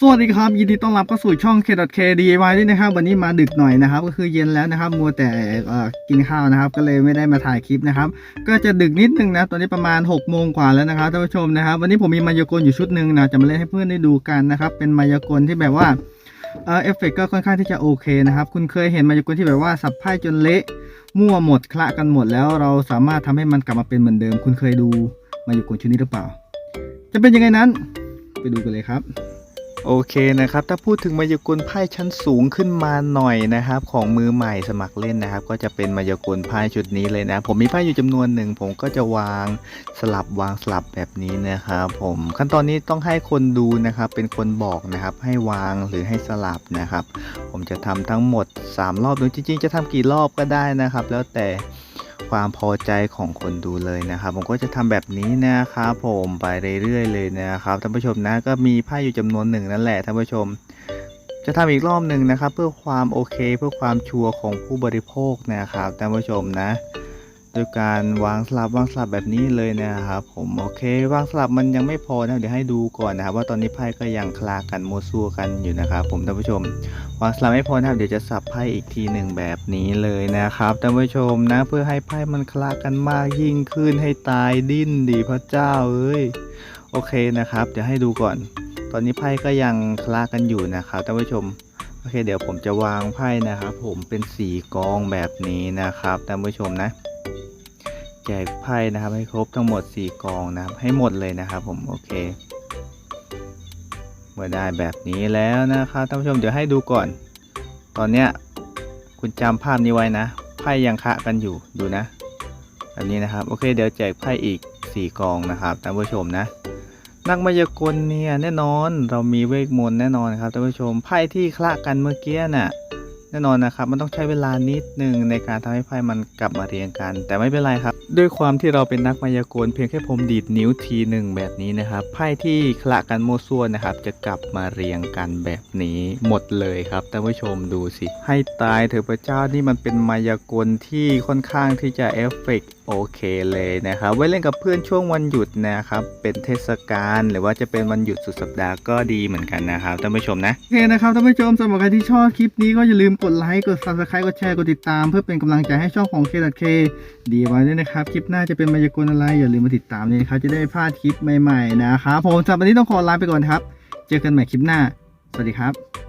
สวัสดีครับยินดีต้อนรับเข้าสู่ช่อง K.K DIY ด้วยนะครับ วันนี้มาดึกหน่อยนะครับ ก็คือเย็นแล้วนะครับมัวแต่กินข้าวนะครับ ก็เลยไม่ได้มาถ่ายคลิปนะครับ ก็จะดึกนิดนึงนะ ตอนนี้ประมาณ6โมงกว่าแล้วนะครับท่านผู้ชมนะครับ วันนี้ผมมีมายากลอยู่ชุดหนึ่งนะจะมาเล่นให้เพื่อนได้ดูกันนะครับ เป็นมายากลที่แบบว่าเออเอฟเฟกก็ค่อนข้างที่จะโอเคนะครับ คุณเคยเห็นมายากลที่แบบว่าสับไพ่จนเละมั่วหมดคละกันหมดแล้วเราสามารถทำให้มันกลับมาเป็นเหมือนเดิม คุณเคยดูมายากลชุดนี้หรือเปล่า จะเป็นยังไงนั้น ไปดูกันเลยครับ โอเคนะครับ ถ้าพูดถึงมายากลไพ่ชั้นสูงขึ้นมาหน่อยนะครับ ของมือใหม่สมัครเล่นนะครับ ก็จะเป็นมายากลไพ่ชุดนี้เลยนะ ผมมีไพ่อยู่จำนวนหนึ่ง ผมก็จะวางสลับวางสลับแบบนี้นะครับผมขั้นตอนนี้ต้องให้คนดูนะครับ เป็นคนบอกนะครับ ให้วางหรือให้สลับนะครับ ผมจะทำทั้งหมด 3 รอบหรือจริงๆ จะทำกี่รอบก็ได้นะครับ แล้วแต่ ความพอใจของคนดูเลยนะครับ ผมก็จะทำแบบนี้นะครับผมไปเรื่อยๆเลยนะครับท่านผู้ชมนะก็มีไพ่อยู่จำนวนหนึ่งนั่นแหละท่านผู้ชม จะทำอีกรอบหนึ่งนะครับ เพื่อความโอเค เพื่อความชัวร์ของผู้บริโภคนะครับท่านผู้ชมนะ โดยการวางสลับวางสลับแบบนี้เลยนะครับ ผมโอเควางสลับมันยังไม่พอนะเดี๋ยวให้ดูก่อนนะครับ ว่าตอนนี้ไพ่ก็ยังคลากันโมซัวกันอยู่นะครับ ผมท่านผู้ชม วางสลับไม่พอนะครับเดี๋ยวจะสับไพ่อีกทีหนึ่งแบบนี้เลยนะครับท่านผู้ชมนะเพื่อให้ไพ่มันคลากันมากยิ่งขึ้นให้ตายดิ้นดีพระเจ้าเอ้ยโอเคนะครับ เดี๋ยวให้ดูก่อน ตอนนี้ไพ่ก็ยังคลากันอยู่นะครับท่านผู้ชมโอเคเดี๋ยวผมจะวางไพ่นะครับ ผมเป็นสีกองแบบนี้นะครับท่านผู้ชมนะ แจกไพ่นะครับ ให้ครบทั้งหมด 4 กองนะครับ ให้หมดเลยนะครับ ผมโอเค เมื่อได้แบบนี้แล้วนะครับท่านผู้ชมเดี๋ยวให้ดูก่อน ตอนเนี้ยคุณจำภาพนี้ไว้นะไพ่ยังคะกันอยู่ดูนะ แบบนี้นะครับโอเค เดี๋ยวแจกไพ่อีก 4 กองนะครับท่านผู้ชมนะนักมายากลเนี่ยแน่นอนเรามีเวทมนต์แน่นอนครับท่านผู้ชมไพ่ที่คละกันเมื่อกี้น่ะ แน่นอนนะครับมันต้องใช้เวลานิดหนึ่งในการทำให้ไพ่มันกลับมาเรียงกัน แต่ไม่เป็นไรครับ ด้วยความที่เราเป็นนักมายากลเพียงแค่ผมดีดนิ้วทีหนึ่งแบบนี้นะครับไพ่ที่คละกันโมซ่วนนะครับ จะกลับมาเรียงกันแบบนี้หมดเลยครับท่านผู้ชมดูสิ ให้ตายเถอะพระเจ้านี่มันเป็นมายากลที่ค่อนข้างที่จะเอฟเฟกต์ โอเคเลยนะครับ ไว้เล่นกับเพื่อนช่วงวันหยุดนะครับ เป็นเทศกาลหรือว่าจะเป็นวันหยุดสุดสัปดาห์ก็ดีเหมือนกันนะครับท่านผู้ชมนะโอเคนะครับท่านผู้ชมสำหรับใครที่ชอบคลิปนี้ก็อย่าลืมกดไลค์กด subscribe กดแชร์กดติดตาม เพื่อเป็นกำลังใจให้ช่องของ K.K ดีไว้ด้วยนะครับ คลิปหน้าจะเป็นมายากลอะไรอย่าลืมมาติดตามเลยนะครับจะได้ไม่พลาดคลิปใหม่ๆนะครับผมสำหรับวันนี้ต้องขอลาไปก่อนครับ เจอกันใหม่คลิปหน้า สวัสดีครับ